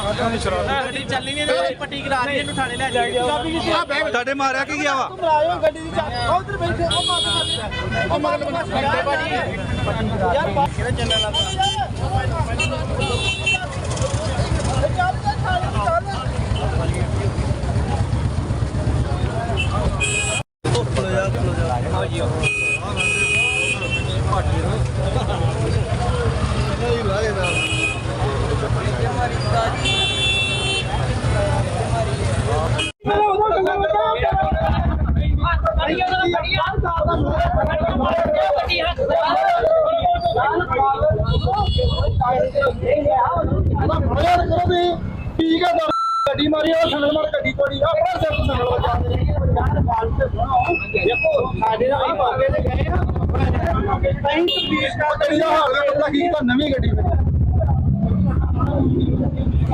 ਆਟਾ ਨਹੀਂ ਸ਼ਰਾਬ ਗੱਡੀ ਚੱਲੀ ਨਹੀਂ ਤੇ ਪੱਟੀ ਕਰਾ ਰਹੀ ਇਹਨੂੰ ਥਾਣੇ ਲੈ ਜਾਈਏ। ਤੁਹਾਡੇ ਮਾਰਿਆ ਕੀ ਗਿਆ ਵਾ? ਗੱਡੀ ਦੀ ਚਾਬੀ ਉਧਰ ਬੈਠੇ ਉਹ ਮਾਰ ਉਹ ਬਾੜੀ ਯਾਰ ਕਿਹੜਾ ਚੱਲਣ ਲੱਗਾ ਠੀਕ ਹੈ ਗੱਡੀ ਮਾਰੀ ਉਹ ਸੰਗਲ ਮਾਰ ਗੱਡੀ ਕੋੜੀ ਆਪਣਾ ਸਿਰ ਤੋਂ ਸੰਗਲ ਵਜਾ ਦੇਖੋ ਸਾਡੇ ਦਾ ਵੀ ਪਾਗੇ ਤੇ ਗਏ ਆ। ਅਸੀਂ ਤਬਦੀਲ ਕਰ ਗੱਡੀ ਦਾ ਹਾਲ ਦਾ ਪਤਾ ਕੀ ਤਾਂ ਨਵੀਂ ਗੱਡੀ ਮੇਰੀ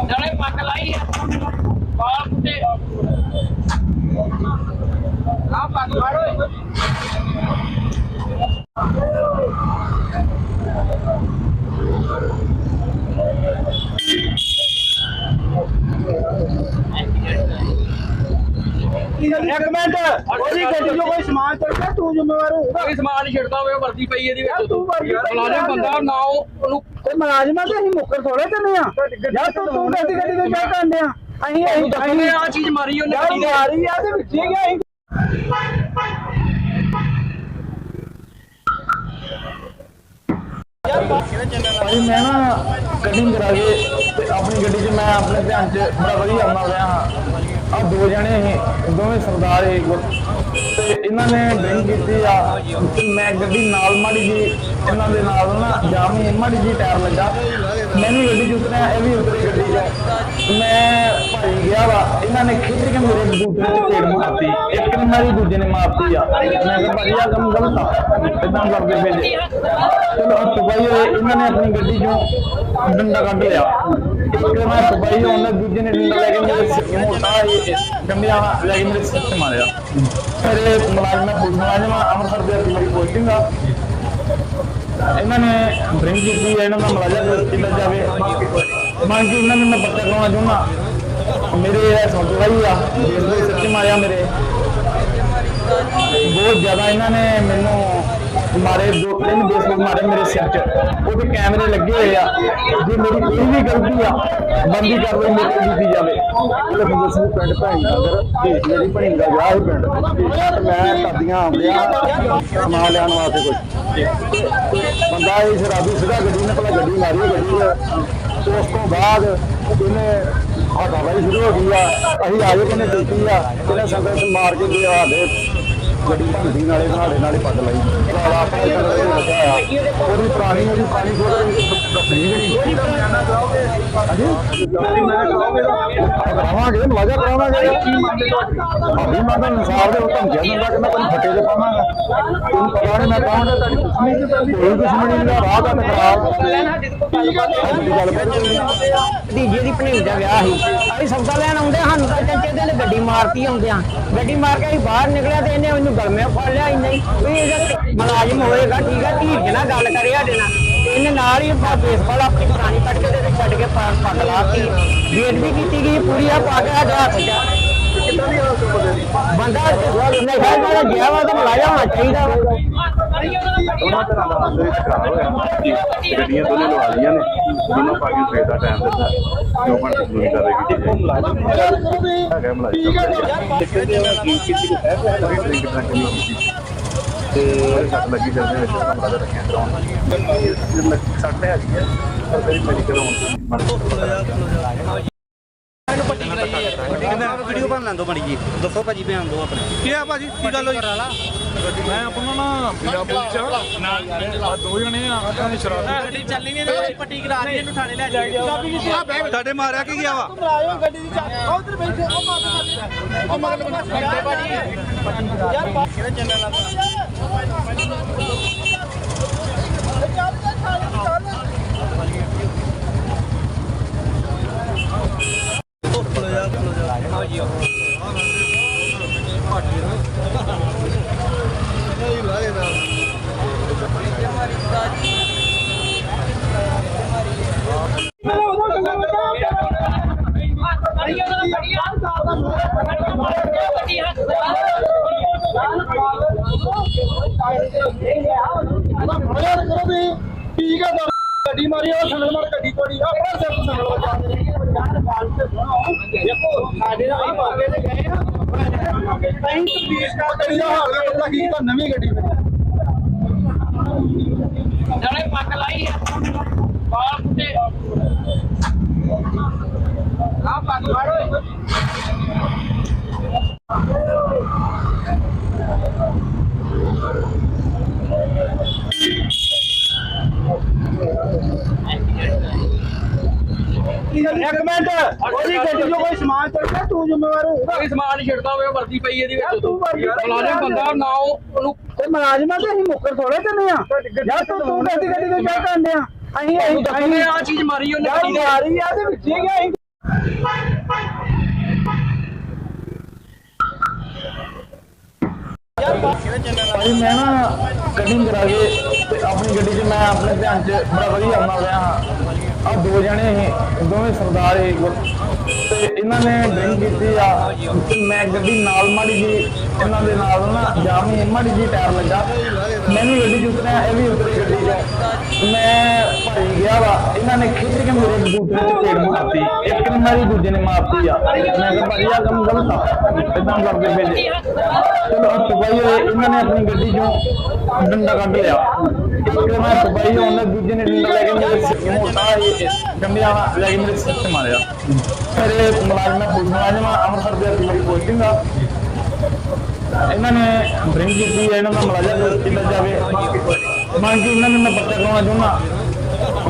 ਨਾਲੇ ਪੱਕ ਲਾਈ ਬਾਲ ਪੁੱਟੇ ਇੱਕ ਮਿੰਟ। ਉਹਦੀ ਗੱਡੀ 'ਚੋਂ ਕੋਈ ਸਮਾਨ ਚੜ ਗਿਆ ਤੂੰ ਜ਼ਿੰਮੇਵਾਰ ਹੋਊਗਾ ਕੋਈ ਸਮਾਨ ਨਹੀਂ ਛਿੜਦਾ ਹੋਵੇ ਵਰਦੀ ਪਈ ਇਹਦੀ ਵਿੱਚ। ਤੂੰ ਵਰਦੀ ਮੁਲਾਜ਼ਮ ਬੰਦਾ ਨਾ ਉਹ- ਉਹਨੂੰ ਤੇ ਮੁਲਾਜ਼ਮਾਂ ਤੇ ਅਸੀਂ ਮੁੱਕਰ ਥੋੜੇ ਕਰਨੇ ਆ ਯਾਰ ਤੂੰ ਤੂੰ ਗੱਡੀ ਗੱਡੀ ਤੇ ਕਿਆ ਕਰਦੇ ਆ ਅਸੀਂ ਅਸੀਂ ਦੱਸਣੇ ਆ ਚੀਜ਼ ਮਾਰੀ ਉਹਨੇ ਦੇ ਮਾਰੀ ਆ ਤੇ ਵਿੱਚ ਹੀ ਗਿਆ ਅਸੀਂ ਭਾਈ, ਮੈਂ ਨਾ ਕਟਿੰਗ ਕਰਾ ਕੇ ਤੇ ਆਪਣੀ ਗੱਡੀ 'ਚ ਮੈਂ ਆਪਣੇ ਧਿਆਨ 'ਚ ਬੜਾ ਵਧੀਆ ਆਉਣਾ ਰਿਹਾ ਹਾਂ ਆ ਦੋ ਜਣੇ ਸੀ, ਦੋਵੇਂ ਸਰਦਾਰ ਸੀ। ਤੇ ਇਹਨਾਂ ਨੇ ਡਰਿੰਕ ਕੀਤੀ ਆ। ਮੈਂ ਗੱਡੀ ਨਾਲ ਮਾੜੀ ਜੀ ਇਹਨਾਂ ਦੇ ਨਾਲ ਨਾ ਜਾਮ, ਮਾੜੀ ਜੀ ਟਾਇਰ ਲੱਗਾ। ਮੈਂ ਵੀ ਗੱਡੀ 'ਚ ਉਤਰਿਆ, ਇਹ ਵੀ ਉਤਰੀ ਗੱਡੀ 'ਚ। ਮੈਂ ਭਾਈ ਗਿਆ ਵਾ, ਇਹਨਾਂ ਨੇ ਖਿੱਚ ਕੇ ਮੇਰੇ ਦੂਸਰੇ 'ਚ ਪੇੜ ਮਾਰਤੀ। ਇੱਕ ਨੇ ਮਾਰੀ, ਦੂਜੇ ਨੇ ਮਾਰਤੀ ਆ। ਮੈਂ ਕਿਹਾ, ਭਾਈ ਆ ਕੰਮ ਗਲਤ ਆ। ਇਦਾਂ ਕਰਦੇ ਪਏ ਚਲੋ, ਹੱਥ ਪਾਈ ਹੋਏ, ਇਹਨਾਂ ਨੇ ਆਪਣੀ ਗੱਡੀ 'ਚੋਂ ਡੰਡਾ ਕੱਢ ਲਿਆ। ਇੱਕ ਮੈਂ ਹੱਥ ਪਾਈ ਦੂਜੇ ਨੇ ਡੰਡਾ ਲੈ ਕੇ ਮੇਰੇ ਮੋਟਾ ਡੰਡਿਆ ਲੈ ਕੇ ਮੇਰੇ ਸਿਰ ਤੇ ਮਾਰਿਆ। ਮੇਰੇ ਮੁਲਾਜ਼ਮ, ਪੁਲਿਸ ਮੁਲਾਜ਼ਮ ਅੰਮ੍ਰਿਤਸਰ ਦੇ ਵਿੱਚ ਮੇਰੀ ਪੋਸਟਿੰਗ ਆ ਇਹਨਾਂ ਨੇ ਡਰਿੰਕ ਕੀਤੀ ਇਹਨਾਂ ਦਾ ਮੁਲਾਜ਼ਮ ਕੀਤਾ ਜਾਵੇ। ਮੰਗ ਕੇ ਇਹਨਾਂ ਨੇ ਮੈਂ ਪੱਤਰ ਕਰਾਉਣਾ ਚਾਹੁੰਦਾ। ਮੇਰੇ ਇਹ ਸੌਂਦਵਾਈ ਆ, ਜੇਲ੍ਹ ਸਿਰ 'ਚ ਮਾਰਿਆ ਮੇਰੇ। ਬਹੁਤ ਜ਼ਿਆਦਾ ਇਹਨਾਂ ਨੇ ਮੈਨੂੰ ਮਾਰੇ, ਦੋ ਤਿੰਨ ਬੇਸਬਲ ਮਾਰੇ ਮੇਰੇ ਸਿਰ 'ਚ। ਉਹਦੇ ਕੈਮਰੇ ਲੱਗੇ ਹੋਏ ਆ। ਜੇ ਮੇਰੀ ਕੋਈ ਵੀ ਗਲਤੀ ਆ, ਬੰਦੀ ਕਾਰਵਾਈ ਮੇਰੇ ਤੇ ਕੀਤੀ ਜਾਵੇ। ਲਖਵਿੰਦਰ ਸਿੰਘ ਪਿੰਡ ਭਾਈ ਨਗਰ ਮੇਰੀ ਭੈਣ ਦਾ ਵਿਆਹ ਪਿੰਡ ਮੈਂ ਕਰਦੀਆਂ ਆਉਂਦਿਆਂ ਸਮਾਨ ਲੈਣ ਵਾਸਤੇ ਕੁਝ ਬੰਦਾ ਇਹ ਸ਼ਰਾਬੀ ਸਿੱਧਾ ਗੱਡੀ ਨੇ ਭਲਾ ਗੱਡੀ ਮਾਰੀ ਗੱਡੀ ਉਸ ਤੋਂ ਬਾਅਦ ਇਹਨੇ ਹੱਥਾਂ ਸ਼ੁਰੂ ਹੋ ਗਈ ਆ। ਅਸੀਂ ਆਏ ਕਿਨੇ ਦਿੱਤੀ ਆ। ਇਹਨੇ ਸੰਗਤ ਮਾਰ ਕੇ ਗਿਆ ਸਾਡੇ ਗੱਡੀ ਭੰਦੀ ਨਾਲੇ ਨਾਲੇ ਨਾਲੇ ਪੱਗ ਲਾਈ। ਵਾਲਾ ਆਪਾਂ ਉਹਦੀ ਪੁਰਾਣੀ ਉਹਦੀ ਪਾਣੀ ਥੋੜਾ ਨਹੀਂ ਗਣੀ ਕਰਾਵਾਂਗੇ ਮਜ਼ਾ ਕਰਾਵਾਂਗੇ ਕੀ ਮੰਨਦੇ ਤੁਹਾਡੀ ਮੈਂ ਇਨਸਾਫ ਦੇ ਹੁਕਮ ਦਿੰਦਾ ਕਿ ਮੈਂ ਫੱਟੇ ਦੇ ਪਾਵਾਂਗਾ। ਤੁਹਾਨੂੰ ਪਤਾ ਨਹੀਂ ਮੈਂ ਕਹਾਂਗਾ ਤੁਹਾਡੀ ਕੋਈ ਦੁਸ਼ਮਣੀ ਨਹੀਂ ਰਾਹ ਦਾ ਖਰਾਬ ਸਾਡੀ ਦੀ ਭਣੇਵੀ ਦਾ ਵਿਆਹ ਸੀ। ਅਸੀਂ ਸੌਦਾ ਲੈਣ ਆਉਂਦੇ ਸਾਨੂੰ ਤਾਂ ਚਾਚੇ ਦੇ ਗੱਡੀ ਮਾਰਤੀ ਆਉਂਦਿਆਂ ਗੱਡੀ ਮਾਰ ਕੇ ਅਸੀਂ ਬਾਹਰ ਨਿਕਲਿਆ ਤੇ ਇਹਨੇ ਉਹਨੂੰ ਗਲਮੇ ਫੜ ਲਿਆ ਇੰਨਾ ਹੀ। ਵੀ ਇਹਦਾ ਮੁਲਾਜ਼ਮ ਹੋਏਗਾ, ਠੀਕ ਹੈ ਧੀ ਧੀਰ ਨਾਲ ਗੱਲ ਕਰੇ ਸਾਡੇ ਨਾਲ ਇਹਨੇ ਨਾਲ ਹੀ ਬੇਸਬਾਲ ਆਪਣੀ ਪੁਰਾਣੀ ਕੱਢ ਕੇ ਤੇ ਛੱਡ ਕੇ ਪਾ- ਪੱਗ ਲਾਤੀ ਵੇਟ ਵੀ ਕੀਤੀ ਗਈ ਪੂਰੀ ਆ ਪਾ ਕੇ ਸਾਡਾ ਹੱਥ ਚ ਬੰਦਾ ਨਸ਼ਾ ਜਿਹੜਾ ਗਿਆ ਵਾ ਤਾਂ ਮੁਲਾਜ਼ਮ ਹੋਣਾ ਚਾਹੀਦਾ ਗੱਡੀਆਂ ਦੋਨੇ ਲਵਾ ਲਈਆਂ ਨੇ ਦੋਨੋਂ ਪਾ ਕੇ ਸਵੇਰ ਦਾ ਟਾਈਮ ਦਿੱਤਾ ਜੋ ਬਣ ਕੇ ਜ਼ਰੂਰੀ ਕਰ ਰਹੀ ਹੈਗਾ ਮਲਾਈ ਕੀ ਕਿਸੇ ਕੋ ਹੈ ਕੋਈ ਡਰਿੰਕ ਡਰੰਕ ਨਹੀਂ ਕੀਤੀ ਤੇ ਸੱਟ ਲੱਗੀ ਸਿਰ ਦੇ ਵਿੱਚ ਸਾਨੂੰ ਪਤਾ ਰੱਖਿਆ ਕਰਾਉਣ ਸੱਟ ਹੈ ਜੀ ਪਰ ਫਿਰ ਮੈਡੀਕਲ ਹੋਣ ਵੀਡੀਓ ਬਣ ਲੈਂਦੋ ਬੜੀ ਜੀ। ਦੱਸੋ ਭਾਜੀ ਬਿਆਨ ਦਿਓ ਆਪਣੇ। ਕੀ ਆ ਭਾਜੀ? ਕੀ ਗੱਲ ਹੋਈ? ਮੈਂ ਆਪਣਾ ਨਾ ਬਿਲਾ ਪੁਲਿਸ ਆ ਦੋ ਜਣੇ ਆ ਆਟਾ ਨਹੀਂ ਸ਼ਰਾਬ ਗੱਡੀ ਚੱਲੀ ਨਹੀਂ ਪੱਟੀ ਕਰਾ ਰਹੀ ਇਹਨੂੰ ਥਾਣੇ ਲੈ ਜਾਈਏ। ਤੁਹਾਡੇ ਮਾਰਿਆ ਕੀ ਗਿਆ ਵਾ? ਗੱਡੀ ਦੀ ਚਾਬੀ ਉਧਰ ਬੈਠੇ ਉਹ ਮਾਰ ਉਹ ਮਗਲ ਬੰਦੇ ਬਾੜੀ ਯਾਰ ਕਿਹੜਾ 一二三四五 ਮਰਿਆ ਕਰੋ ਵੀ ਠੀਕ ਹੈ ਤਾਂ ਗੱਡੀ ਮਾਰੀ ਉਹ ਸੰਗਲ ਮਾਰ ਗੱਡੀ ਤੋੜੀ ਆਪਣਾ ਸਿਰ ਤੋਂ ਸੰਗਲ ਵਜਾ ਦੇਖੋ ਸਾਡੇ ਨਾਲ ਹੀ ਮੌਕੇ ਤੇ ਗਏ ਆ ਅਸੀਂ ਤਬਦੀਸ਼ ਕਰ ਗੱਡੀ ਦਾ ਹਾਲ ਹੈ ਪਤਾ ਕੀ ਤਾਂ ਨਵੀਂ ਗੱਡੀ ਮਿਲੀ ਨਾਲੇ ਪੱਕ ਲਾਈ ਆ ਬਾਲ ਪੁੱਟੇ ਆ ਪੱਕ ਵਾੜੋ ਇੱਕ ਮਿੰਟ ਉਹਦੀ ਗੱਡੀ 'ਚੋਂ ਕੋਈ ਸਮਾਨ ਚੜ ਗਿਆ ਤੂੰ ਜ਼ਿੰਮੇਵਾਰ ਹੋਊਗਾ। ਕੋਈ ਸਮਾਨ ਨੀ ਛਿੜਦਾ ਹੋਵੇ ਵਰਦੀ ਪਈ ਇਹਦੀ ਵਿੱਚ। ਤੂੰ ਵਰਦੀ ਫਲਾਣੇ ਬੰਦਾ ਨਾ ਉਹ- ਉਹਨੂੰ ਤੇ ਮੁਲਾਜ਼ਮਾਂ ਤੇ ਅਸੀਂ ਮੁੱਕਰ ਥੋੜੇ ਕਰਨੇ ਆ। ਯਾਰ ਤੂੰ ਤੂੰ ਗੱਡੀ ਗੱਡੀ ਤੇ ਕਿਆ ਕਰਦੇ ਆ। ਅਸੀਂ ਅਸੀਂ ਦੱਸਣੇ ਆ ਚੀਜ਼ ਮਾਰੀ ਉਹਨੇ ਯਾਰ ਗੱਡੀ ਦੇ। ਮਾਰੀ ਆ ਤੇ ਵਿੱਚ ਹੀ ਗਿਆ ਅਸੀਂ ਭਾਈ ਮੈਂ ਨਾ ਕਟਿੰਗ ਕਰਾ ਕੇ ਤੇ ਆਪਣੀ ਗੱਡੀ 'ਚ ਮੈਂ ਆਪਣੇ ਧਿਆਨ 'ਚ ਬੜਾ ਵਧੀਆ ਆਉਣਾ ਰਿਹਾ ਹਾਂ ਆ ਦੋ ਜਣੇ ਸੀ, ਦੋਵੇਂ ਸਰਦਾਰ ਸੀ। ਤੇ ਇਹਨਾਂ ਨੇ ਡਰਿੰਕ ਕੀਤੀ ਆ। ਤੇ ਮੈਂ ਗੱਡੀ ਨਾਲ ਮਾੜੀ ਜੀ ਇਹਨਾਂ ਦੇ ਨਾਲ ਨਾ ਜਾਮੀ ਮਾੜੀ ਜੀ ਟਾਇਰ ਲੱਗਾ। ਮੈਨੂੰ ਵੀ ਗੱਡੀ ਇਹ ਵੀ ਉਤਰੇ ਗੱਡੀ 'ਚ ਮੈਂ ਭੱਜ ਗਿਆ ਵਾ। ਇਹਨਾਂ ਨੇ ਖਿੱਚ ਕੇ ਮੇਰੇ ਬੂਟੇ 'ਚ ਪੇੜ ਮਾਰਤੀ। ਇੱਕ ਨੇ ਮਾਰੀ, ਦੂਜੇ ਨੇ ਮਾਰਤੀ ਆ। ਮੈਂ ਕਿਹਾ ਭਾਜੀ ਆ ਕੰਮ ਗਲਤ ਆ। ਇਦਾਂ ਕਰਦੇ ਭੇਜੇ ਚਲੋ ਹੱਥ ਪਾਈ ਇਹਨਾਂ ਨੇ ਆਪਣੀ ਗੱਡੀ ਚੋਂ ਡੰਡਾ ਕੱਢ ਲਿਆ। ਇੱਕ ਮੈਂ ਹੱਥ ਪਾਈ ਉਹਨੇ ਦੂਜੇ ਨੇ ਡੰਡਾ ਲੈ ਕੇ ਮੇਰੇ ਸਿਰ ਨੂੰ ਮੋਟਾ ਇਹ ਲੈ ਕੇ ਮੇਰੇ ਸਿਰ ਤੇ ਮਾਰਿਆ। ਮੇਰੇ ਮੁਲਾਜ਼ਮ, ਪੁਲਿਸ ਮੁਲਾਜ਼ਮ, ਅੰਮ੍ਰਿਤਸਰ ਦੇ ਮੇਰੀ ਪੋਸਟਿੰਗ ਆ ਇਹਨਾਂ ਨੇ ਡਰਿੰਕ ਕੀਤੀ ਹੈ, ਇਹਨਾਂ ਦਾ ਮੁਲਾਜ਼ਮ ਕੀਤਾ ਜਾਵੇ। ਮੰਗ ਕੇ ਇਹਨਾਂ ਨੂੰ ਮੈਂ ਪੱਕਾ ਕਰਾਉਣਾ ਚਾਹੁੰਦਾ।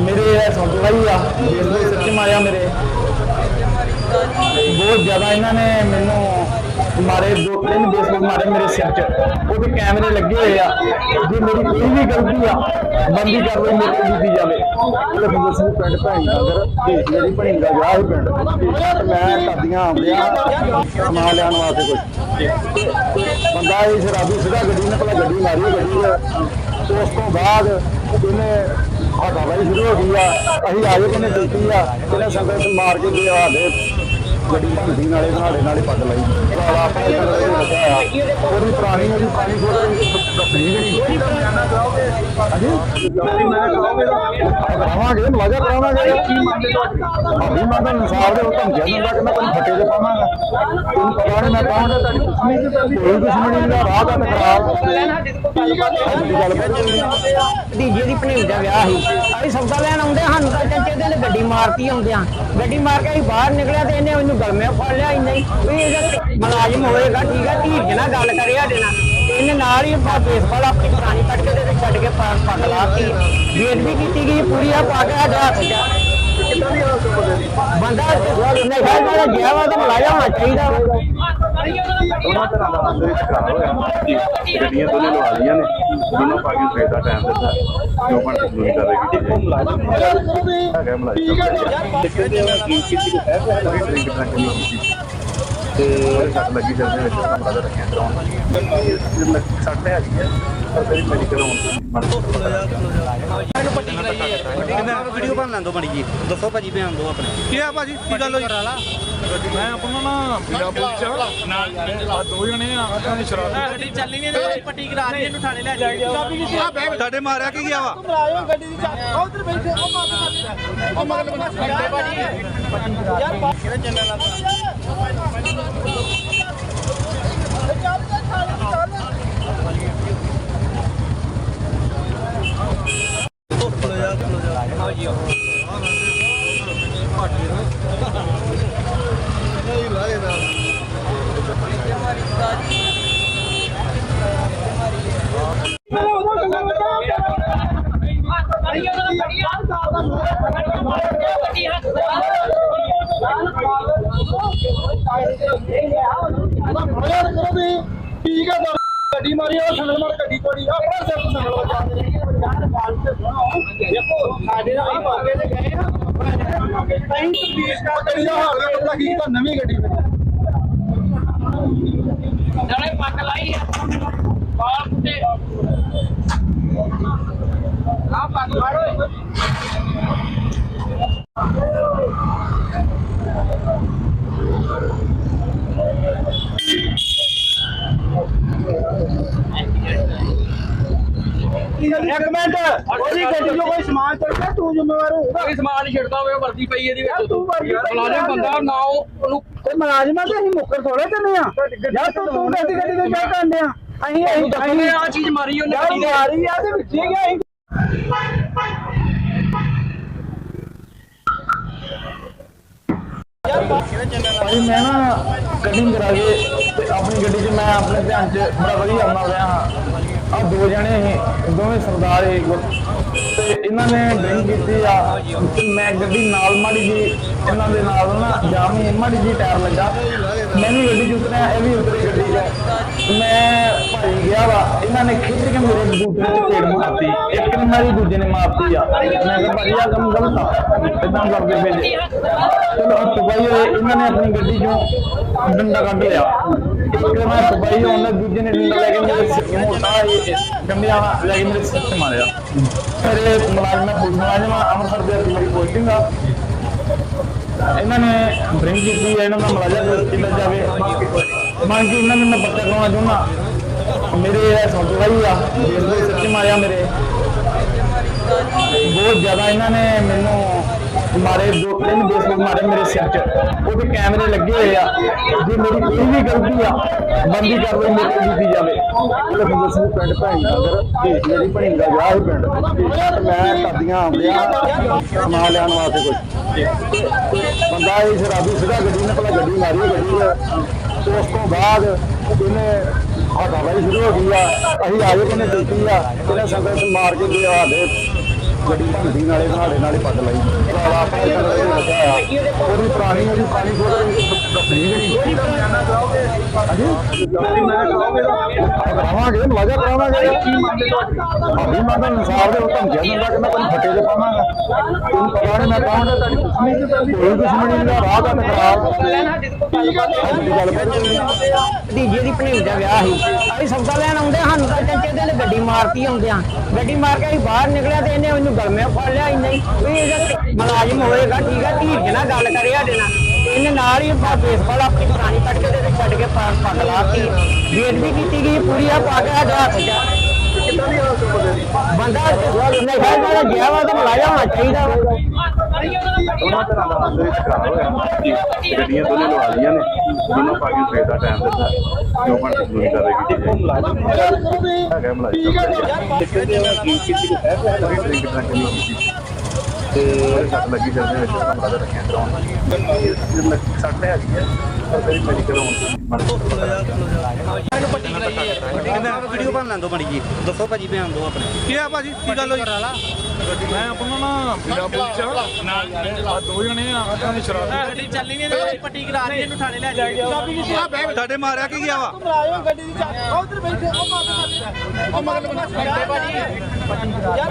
ਮੇਰੇ ਇਹ ਸੌਦੇ ਭਾਈ ਆ ਜਿਸ ਦੇ ਸਿਰ ਤੇ ਮੇਰੇ। ਬਹੁਤ ਜ਼ਿਆਦਾ ਇਹਨਾਂ ਨੇ ਮੈਨੂੰ ਮਾਰੇ, ਦੋ ਤਿੰਨ ਬੇਸਬਲ ਮਾਰੇ ਮੇਰੇ ਸਿਰ 'ਚ। ਉਹ ਵੀ ਕੈਮਰੇ ਲੱਗੇ ਹੋਏ ਆ। ਜੇ ਮੇਰੀ ਕੋਈ ਵੀ ਗਲਤੀ ਆ, ਬੰਦੀ ਕਾਰਵਾਈ ਮੇਰੇ ਤੇ ਜਾਵੇ। ਲਖਵਿੰਦਰ ਸਿੰਘ ਪਿੰਡ ਭੈਣੀ ਨਗਰ ਮੇਰੀ ਭੈਣੀ ਦਾ ਵਿਆਹ ਹੀ ਪਿੰਡ ਮੈਂ ਢਾਡੀਆਂ ਆਉਂਦਿਆ, ਸਮਾਨ ਲੈਣ ਵਾਸਤੇ ਕੁਝ ਬੰਦਾ ਇਹ ਸ਼ਰਾਬੀ ਸਿੱਧਾ ਗੱਡੀ ਨੇ ਪਹਿਲਾਂ ਗੱਡੀ ਮਾਰੀ ਗੱਡੀ 'ਚ ਤੇ ਉਸ ਤੋਂ ਬਾਅਦ ਇਹਨੇ ਹੱਥਾਂ ਸ਼ੁਰੂ ਹੋ ਗਈ ਆ। ਅਸੀਂ ਆਏ ਕਿਨੇ ਦਿੱਤੀ ਆ। ਇਹਨੇ ਸੰਗਤ ਮਾਰ ਕੇ ਦੇ ਹਾਲੇ ਗੱਡੀ ਭੰਡੀ ਨਾਲੇ ਨਾਲੇ ਨਾਲੇ ਪੱਗ ਲਾਈ। ਭਰਾਵਾ ਆਪਣੇ ਘਰ ਦੇ ਲੱਗਾ ਆ ਉਹਦੀ ਪੁਰਾਣੀ ਉਹਦੀ ਪਾਣੀ ਫੋਟ ਦੱਸਣੀ ਜਿਹੜੀ ਹਾਂਜੀ? ਕਰਾਵਾਂਗੇ, ਮਜ਼ਾ ਕਰਾਵਾਂਗੇ। ਕੀ ਮੈਂ ਤਾਂ ਇਨਸਾਫ ਦੇ ਧਮਕੀਆਂ ਦਿੰਦਾ ਕਿ ਮੈਂ ਤੁਹਾਨੂੰ ਫੱਟੇ ਦੇ ਪਾਵਾਂਗਾ। ਤੁਹਾਨੂੰ ਪਤਾ ਨਹੀਂ ਮੈਂ ਕਹਾਂਗਾ ਤੁਹਾਡੀ ਦੁਸ਼ਮਣੀ ਕੋਈ ਦੁਸ਼ਮਣੀ ਦਾ ਰਾਹ ਦਾ ਟਕਰਾਅ ਸਾਡੀ ਗੱਲ ਕਰੀ ਭਤੀਜੇ ਦੀ ਭਣੇਵੀ ਦਾ ਵਿਆਹ ਸੀ। ਅਸੀਂ ਸੌਦਾ ਲੈਣ ਆਉਂਦੇ ਸਾਨੂੰ ਤਾਂ ਚਾਚੇ ਦੇ ਨੇ ਗੱਡੀ ਮਾਰਤੀ ਆਉਂਦਿਆਂ ਗੱਡੀ ਮਾਰ ਕੇ ਅਸੀਂ ਬਾਹਰ ਨਿਕਲਿਆ ਤੇ ਇਹਨੇ ਉਹਨੂੰ ਗਲਮੇ ਫੜ ਲਿਆ ਇੰਨਾ ਹੀ। ਵੀ ਇਹਦਾ ਮੁਲਾਜ਼ਮ ਹੋਏਗਾ, ਠੀਕ ਹੈ ਧੀਰ ਨਾਲ ਗੱਲ ਕਰੇ ਸਾਡੇ ਨਾਲ। ਇਹਨੇ ਨਾਲ ਹੀ ਆਪਣਾ ਬੇਸਬਾਲ ਆਪਣੀ ਪੁਰਾਣੀ ਕੱਢ ਕੇ ਤੇ ਛੱਡ ਕੇ ਪਾ- ਲਾਤੀ। ਵੇਟ ਵੀ ਕੀਤੀ ਗਈ, ਪੂਰੀ ਆ, ਪਾ ਕੇ ਸਾਡਾ ਹੱਥ ਚ ਬੰਦਾ ਨਹੀਂ ਖਾਇਆ ਗਿਆ ਵਾ ਤਾਂ ਮੁਲਾਜ਼ਮ ਹੋਣਾ ਚਾਹੀਦਾ ਦੋਨਾਂ ਤਰ੍ਹਾਂ ਦਾ ਅੰਦਰ ਵਿੱਚ ਖਰਾਬ ਹੋਇਆ ਗੱਡੀਆਂ ਦੋਨੇ ਲਵਾ ਲਈਆਂ ਨੇ ਦੋਨੋਂ ਪਾ ਕੇ ਸਵੇਰ ਦਾ ਟਾਈਮ ਦਿੱਤਾ ਜੋ ਬਣ ਕੇ ਜ਼ਰੂਰੀ ਕਰ ਰਹੀ ਕਿ ਹੈਗਾ ਮਲਾਈ ਕਿਸੇ ਦੇ ਕੀ ਕਿਸੇ ਦੇ ਹੈ। ਕੋਈ ਡਰਿੰਕ ਡਰੰਕ ਨਹੀਂ ਕੀਤੀ ਤੇ ਉਹਦੇ ਸੱਟ ਲੱਗੀ ਜਾਂਦੇ ਵਿੱਚ ਕਮਰਾ ਦਾ ਰੱਖਿਆ ਕਰਾਉਣ ਸੱਟ ਤੇ ਹੈਗੀ ਹੈ ਪਰ ਫਿਰ ਮੈਡੀਕਲ ਆਉਣ ਵੀਡੀਓ ਬਣ ਲੈਣ ਦੋ ਬਣੀ ਜੀ। ਦੱਸੋ ਭਾਜੀ ਬਿਆਨ ਦੋ ਆਪਣੇ। ਕੀ ਆ ਭਾਜੀ? ਕੀ ਗੱਲ ਹੋਈ? ਮੈਂ ਆਪਣਾ ਨਾ ਪੀੜਾ ਪੁਲਿਸ ਨਾਲ ਆਹ ਦੋ ਜਣੇ ਆ। ਉਹਨਾਂ ਦੀ ਸ਼ਰਾਬ ਗੱਡੀ ਚੱਲੀ ਨਹੀਂ ਤੇ ਪੱਟੀ ਕਰਾ ਰਹੀ ਇਹਨੂੰ ਥਾਣੇ ਲੈ ਜਾਈਏ। ਤੁਹਾਡੇ ਮਾਰਿਆ ਕੀ ਗਿਆ ਵਾ? ਮੁਲਾਜ਼ਮ ਗੱਡੀ ਦੀ ਉਹ ਉਧਰ ਬੈਠੇ ਉਹ ਮਾਰ ਉਹ ਮਗਲ ਬੰਦੇ ਭਾਜੀ ਯਾਰ ਕਿਹੜਾ ਚੈਨਲ ਆ ਚੱਲ ਚੱਲ ਚੱਲ ਮਰਿਆ ਕਰੋ ਵੀ ਠੀਕ ਹੈ ਗੱਡੀ ਮਾਰੀ ਉਹ ਸੰਗਲ ਮਾਰ ਗੱਡੀ ਤੋੜੀ ਆਪਣਾ ਸਿਰ ਤੋਂ ਸੰਗਲ ਵਜਾ ਦੇਖੋ ਸਾਡੇ ਨਾਲ ਹੀ ਮੌਕੇ ਤੇ ਗਏ ਆ। ਅਸੀਂ ਤਬਦੀਸ਼ ਕਰ ਗੱਡੀ ਦਾ ਹਾਲ ਹੈ ਪਤਾ ਕੀ ਤਾਂ। ਨਵੀਂ ਗੱਡੀ ਮਿਲੀ ਨਾਲੇ ਪੱਕ ਲਾਈ ਬਾਲ ਪੁੱਟੇ ਪੱਕ ਵਾੜੋ ਉਹਦੀ ਗੱਡੀ 'ਚੋਂ ਕੋਈ ਸਮਾਨ ਚੱਲ ਗਿਆ? ਤੂੰ ਜ਼ਿੰਮੇਵਾਰ ਹੋਊਗਾ ਕੋਈ ਸਮਾਨ ਨਹੀਂ ਛੱਡਦਾ ਹੋਵੇ ਵਰਦੀ ਪਈ ਇਹਦੀ ਵਿੱਚ। ਤੂੰ ਵਰਦੀ ਮੁਲਾਜ਼ਮ। ਬੰਦਾ ਨਾ ਉਹ- ਉਹਨੂੰ ਤੇ ਮੁਲਾਜ਼ਮਾਂ ਤੇ ਅਸੀਂ ਮੁੱਕਰ ਥੋੜੇ ਕਰਨੇ ਆ ਯਾਰ ਤੂੰ ਤੂੰ ਗੱਡੀ ਗੱਡੀ ਤੇ ਕਿਆ ਕਰਨੇ ਆ ਅਸੀਂ ਅਸੀਂ ਆ ਚੀਜ਼ ਮਾਰੀ ਉਹਨੇ ਦੇ ਮਾਰੀ ਆ ਤੇ ਵਿੱਚ ਹੀ ਗਿਆ ਭਾਈ ਮੈਂ ਨਾ ਕਟਿੰਗ ਕਰਾ ਕੇ ਤੇ ਆਪਣੀ ਗੱਡੀ 'ਚ ਮੈਂ ਆਪਣੇ ਧਿਆਨ 'ਚ ਬੜਾ ਵਧੀਆ ਆਉਣਾ ਰਿਹਾ ਹਾਂ ਆ ਦੋ ਜਣੇ ਸੀ, ਦੋਵੇਂ ਸਰਦਾਰ ਸੀ ਤੇ ਇਹਨਾਂ ਨੇ ਡਰਿੰਕ ਕੀਤੀ ਆ। ਤੇ ਮੈਂ ਗੱਡੀ ਨਾਲ ਮਾੜੀ ਜੀ ਇਹਨਾਂ ਦੇ ਨਾਲ ਨਾ ਜਾਮ ਮਾੜੀ ਜੀ ਟਾਇਰ ਲੱਗਾ। ਮੈਂ ਵੀ ਗੱਡੀ 'ਚ ਉਤਰਿਆ, ਇਹ ਵੀ ਉਤਰੇ ਗੱਡੀ 'ਚ। ਮੈਂ ਭਾਈ ਗਿਆ ਵਾ ਇਹਨਾਂ ਨੇ ਖਿੱਚ ਕੇ ਮੇਰੇ ਬੂਟੇ 'ਚ ਪੇੜ ਮਾਰਤੀ। ਇੱਕ ਨੇ ਮਾਰੀ ਦੂਜੇ ਨੇ ਮਾਰਤੀ ਆ। ਮੈਂ ਕਿਹਾ ਭਾਈ ਆ ਕੰਮ ਗਲਤ ਆ। ਇਦਾਂ ਕਰਦੇ ਪਏ ਚਲੋ ਸਫ਼ਾਈ ਹੋਏ ਇਹਨਾਂ ਨੇ ਆਪਣੀ ਗੱਡੀ ਚੋਂ ਡੰਡਾ ਕੱਢ ਲਿਆ। ਇੱਕ ਮੈਂ ਸਫ਼ਾਈ ਹੋਣ ਦੂਜੇ ਨੇ ਡੰਡਾ ਲੈ ਕੇ ਮੇਰੇ ਮੋਟਾ ਡੰਡਿਆ ਲੈ ਕੇ ਮੇਰੇ ਸਿਰ ਤੇ ਮਾਰਿਆ। ਮੇਰੇ ਮੁਲਾਜ਼ਮ ਪੁਲਿਸ ਮੁਲਾਜ਼ਮ ਆ, ਦੇ ਮੇਰੀ ਪੋਸਟਿੰਗ ਆ। ਇਹਨਾਂ ਨੇ ਡਰਿੰਕ ਕੀਤੀ ਇਹਨਾਂ ਦਾ ਮੁਲਾਜ਼ਮ ਕੀਤਾ ਜਾਵੇ। ਮੰਨ ਕੇ ਇਹਨਾਂ ਨੂੰ ਮੈਂ ਪੱਤਰ ਕਰਾਉਣਾ ਚਾਹੁੰਦਾ ਮੇਰੇ ਇਹ ਸੌਂਦਵਾਈ ਆ, ਜੇਲ੍ਹ ਦੇ ਮਾਰਿਆ ਮੇਰੇ। ਬਹੁਤ ਜ਼ਿਆਦਾ ਇਹਨਾਂ ਨੇ ਮੈਨੂੰ ਮਾਰੇ, ਦੋ ਤਿੰਨ ਬੇਸਬਲ ਮਾਰੇ ਮੇਰੇ ਸਿਰ 'ਚ। ਉਹਦੇ ਕੈਮਰੇ ਲੱਗੇ ਹੋਏ ਆ। ਜੇ ਮੇਰੀ ਕੋਈ ਵੀ ਗਲਤੀ ਆ, ਬੰਦੀ ਕਾਰਵਾਈ ਮੇਰੇ ਕੀਤੀ ਜਾਵੇ। ਲਖਵਿੰਦਰ ਸਿੰਘ ਪਿੰਡ ਭਾਈ ਨਗਰ ਢੇਸੀ ਭਣੀ ਦਾ ਵਿਆਹ ਸੀ ਪਿੰਡ ਮੈਂ ਕਰਦੀਆਂ ਆਉਂਦਿਆਂ ਸਮਾਨ ਲੈਣ ਵਾਸਤੇ ਕੁਝ ਬੰਦਾ ਇਹ ਸ਼ਰਾਬੀ ਸਿੱਧਾ ਗੱਡੀ ਨੇ ਭਲਾ ਗੱਡੀ ਮਾਰੀ ਗੱਡੀ ਉਸ ਤੋਂ ਬਾਅਦ ਇਹਨੇ ਹੱਥਾਂ ਸ਼ੁਰੂ ਹੋ ਗਈ ਆ, ਅਸੀਂ ਆਏ ਕਿਨੇ ਦਿੱਤੀ ਆ ਇਹਨੇ ਸੰਗਤ ਮਾਰ ਕੇ ਗਿਆ ਸਾਡੇ ਗੱਡੀ ਭੰਡੀ ਨਾਲੇ ਨਾਲੇ ਨਾਲੇ ਪੱਗ ਲਾਈ। ਉਹਦੀ ਪੁਰਾਣੀ ਉਹਦੀ ਪਾਣੀ ਫੋਟੋ ਕਰਾਵਾਂਗੇ ਮਜ਼ਾ ਕਰਾਵਾਂਗੇ। ਅਭੀ ਮੈਂ ਤਾਂ ਇਨਸਾਫ ਦੇ ਹੁਕਮ ਕਿ ਮੈਂ ਤੁਹਾਨੂੰ ਫੱਟੇ ਦੇ ਪਾਵਾਂਗਾ। ਤੁਹਾਨੂੰ ਪਤਾ ਨਹੀਂ ਮੈਂ ਕਹਾਂਗਾ ਤੁਹਾਡੀ ਦੁਸ਼ਮਣੀ ਕੋਈ ਦੁਸ਼ਮਣੀ ਨਹੀਂ ਰਾਹ ਦਾ ਖਰਾਬ ਅੱਜ ਦੀ ਭਤੀਜੇ ਦੀ ਦਾ ਵਿਆਹ ਸੀ। ਅਸੀਂ ਸੌਦਾ ਲੈਣ ਆਉਂਦੇ ਸਾਨੂੰ ਤਾਂ ਚੰਚੇ ਦੇ ਨੇ ਗੱਡੀ ਮਾਰਤੀ ਆਉਂਦਿਆਂ ਗੱਡੀ ਮਾਰ ਕੇ ਅਸੀਂ ਬਾਹਰ ਨਿਕਲਿਆ ਤੇ ਇਹਨੇ ਉਹਨੂੰ ਗਲਮੇ ਫੜ ਲਿਆ ਇੰਨਾ ਹੀ। ਵੀ ਇਹਦਾ ਮੁਲਾਜ਼ਮ ਹੋਏਗਾ ਠੀਕ ਹੈ ਧੀਰ ਨਾਲ ਗੱਲ ਕਰੇ ਸਾਡੇ ਨਾਲ। ਇਹਨੇ ਨਾਲ ਹੀ ਬੇਸਬਾਲ ਆਪਣੀ ਪੁਰਾਣੀ ਕੱਢ ਕੇ ਤੇ ਛੱਡ ਕੇ ਪਾ- ਪੱਗ ਲਾਤੀ ਵੇਟ ਵੀ ਕੀਤੀ ਗਈ ਪੂਰੀ ਆ ਪਾ ਕੇ ਸਾਡਾ ਹੱਥ ਚ ਬੰਦਾ ਨਸ਼ਾ ਜਿਹੜਾ ਗਿਆ ਵਾ ਤਾਂ ਮੁਲਾਜ਼ਮ ਹੋਣਾ ਚਾਹੀਦਾ ਵਾ ਦੋਨਾਂ ਤਰ੍ਹਾਂ ਦਾ ਬੰਦੇ ਵਿੱਚ ਖਰਾਬ ਹੋਇਆ ਗੱਡੀਆਂ ਦੋਨੇ ਲਵਾ ਲਈਆਂ ਨੇ ਦੋਨੋਂ ਪਾ ਕੇ ਸਵੇਰ ਦਾ ਟਾਈਮ ਦਿੱਤਾ ਜੋ ਬਣ ਕੇ ਨਹੀਂ ਕਰ ਰਹੀ ਮੁਲਾਜ਼ਮ ਹੈਗਾ ਕਿਹਦੇ ਕੀ ਕਿਸੇ ਕੋ ਹੈ ਕੋਈ ਡਰਿੰਕ ਡਰੰਕ ਨਹੀਂ ਕੀਤੀ ਤੇ ਉਹਦੇ ਸੱਟ ਲੱਗੀ ਸਿਰ ਦੇ ਵਿੱਚ ਤੁਹਾਨੂੰ ਪਤਾ ਰੱਖਿਆ ਕਰਾਉਣ ਸੱਟ ਹੈ ਹੈਗੀ ਹੈ ਪਰ ਫਿਰ ਮੈਡੀਕਲ ਹੋਣ ਤੋਂ ਵੀਡੀਓ ਬਣ ਲੈਂਦੋ ਬੜੀ ਜੀ। ਦੱਸੋ ਭਾਜੀ ਬਿਆਨ ਦਿਓ ਆਪਣੇ। ਕੀ ਆ ਭਾਜੀ? ਕੀ ਗੱਲ ਹੋਈ? ਮੈਂ ਆਪਣਾ ਨਾ ਪੀੜਾ ਪੁਲਿਸ ਚ ਨਾਲ ਆ। ਦੋ ਜਣੇ ਆ ਉਹਨਾਂ ਦੀ ਸ਼ਰਾਬ। ਗੱਡੀ ਚੱਲੀ ਨਹੀਂ ਤੇ ਪੱਟੀ ਕਰਾ ਰਹੀ ਇਹਨੂੰ ਥਾਣੇ ਲੈ ਜਾਈਏ। ਤੁਹਾਡੇ ਮਾਰਿਆ ਕੀ ਗਿਆ ਵਾ? ਮੁਲਾਜ਼ਮ ਗੱਡੀ ਦੀ ਚਾਬੀ। ਉਹ ਉਧਰ ਬੈਠੇ ਉਹ ਮਾਰ ਉਹ ਮਗਰ ਬਣਾ ਛੱਡੇ ਭਾਜੀ। ਯਾਰ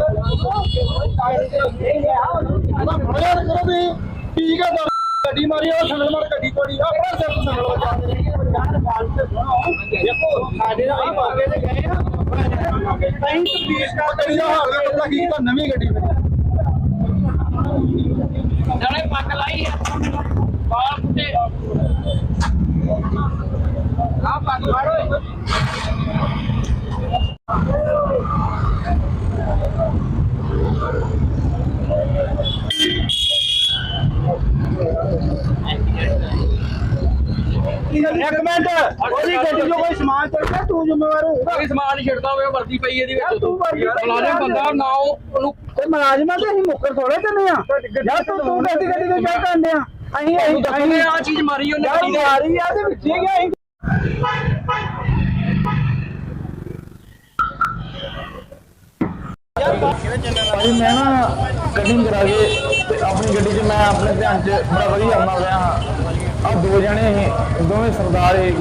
ਕਿਹੜਾ ਚੱਲਣ ਲੱਗਾ ਠੀਕ ਹੈ ਗੱਡੀ ਮਾਰੀ ਉਹ ਸੰਗਲ ਮਾਰ ਗੱਡੀ ਤੋੜੀ ਆਪਣਾ ਸਿਰ ਤੋਂ ਸੰਗਲ ਵਜਾ ਦੇਖੋ ਸਾਡੇ ਨਾਲ ਹੀ ਪਾਗੇ ਤੇ ਗਏ ਆ ਨਹੀਂ ਤਾਂ ਪੀਸ ਕਰ ਤੇ ਹਾਲ ਦਾ ਪਤਾ ਕੀ ਤਾਂ ਨਵੀਂ ਗੱਡੀ ਵਿੱਚ ਨਾਲੇ ਪੱਗ ਲਾਈ ਆ ਬਾਲ ਪੁੱਟੇ ਆ ਪੱਗ ਫੜੋ ਇੱਕ ਮਿੰਟ। ਉਹਦੀ ਗੱਡੀ 'ਚੋਂ ਕੋਈ ਸਮਾਨ ਚੱਲ ਗਿਆ ਤੂੰ ਜ਼ਿੰਮੇਵਾਰ ਹੋਊਗਾ ਕੋਈ ਸਮਾਨ ਨਹੀਂ ਛੱਡਦਾ ਹੋਵੇ ਵਰਦੀ ਪਈ ਇਹਦੀ ਵਿੱਚ। ਤੂੰ ਮੁਲਾਜ਼ਮ ਬੰਦਾ ਨਾ ਉਹ- ਉਹਨੂੰ ਤੇ ਮੁਲਾਜ਼ਮਾਂ ਤੇ ਅਸੀਂ ਮੁੱਕਰ ਥੋੜੇ ਕਰਨੇ ਆ। ਯਾਰ ਤੂੰ ਤੂੰ ਗੱਡੀ ਗੱਡੀ ਤੇ ਕਿਆ ਕਰਨੇ ਆ। ਅਸੀਂ ਅਸੀਂ ਦੱਸਣੇ ਆ ਚੀਜ਼ ਮਾਰੀ ਉਹਨੇ ਯਾਰ ਗੱਡੀ ਦੇ ਮਾਰੀ ਆ ਤੇ ਵਿੱਚ ਹੀ ਗਿਆ ਅਸੀਂ। ਮੈਂ ਨਾ ਕਟਿੰਗ ਕਰਾ ਕੇ ਆਪਣੀ ਗੱਡੀ 'ਚ ਮੈਂ ਆਪਣੇ ਧਿਆਨ 'ਚ ਬੜਾ ਵਧੀਆ ਆਉਣਾ ਰਿਹਾ ਹਾਂ। ਆ ਦੋ ਜਣੇ ਸੀ, ਦੋਵੇਂ ਸਰਦਾਰ ਸੀ।